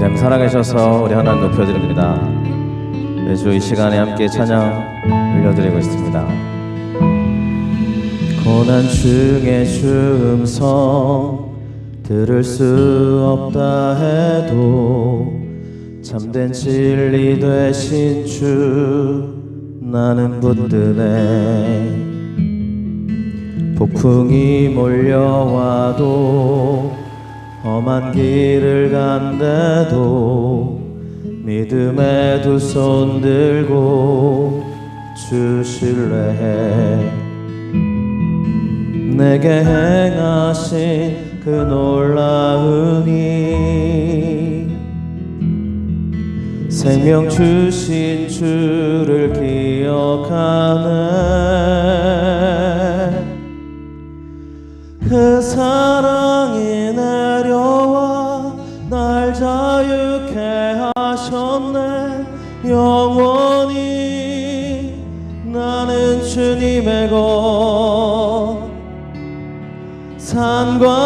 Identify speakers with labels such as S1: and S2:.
S1: 하나님 살아계셔서 우리 하나님 높여드립니다. 매주 이 시간에 함께 찬양 올려드리고 있습니다. 고난 중에 주 음성 들을 수 없다 해도 참된 진리 되신 주 나는 붙드네 폭풍이 몰려와도 험한 길을 간대도 믿음의 두손 들고 주 신뢰해? 내게 행하신 그 놀라운 일 생명 주신 주를 기억하네. 그 사랑이 날 자유케 하셨네. 영원히 나는 주님의 것. 산과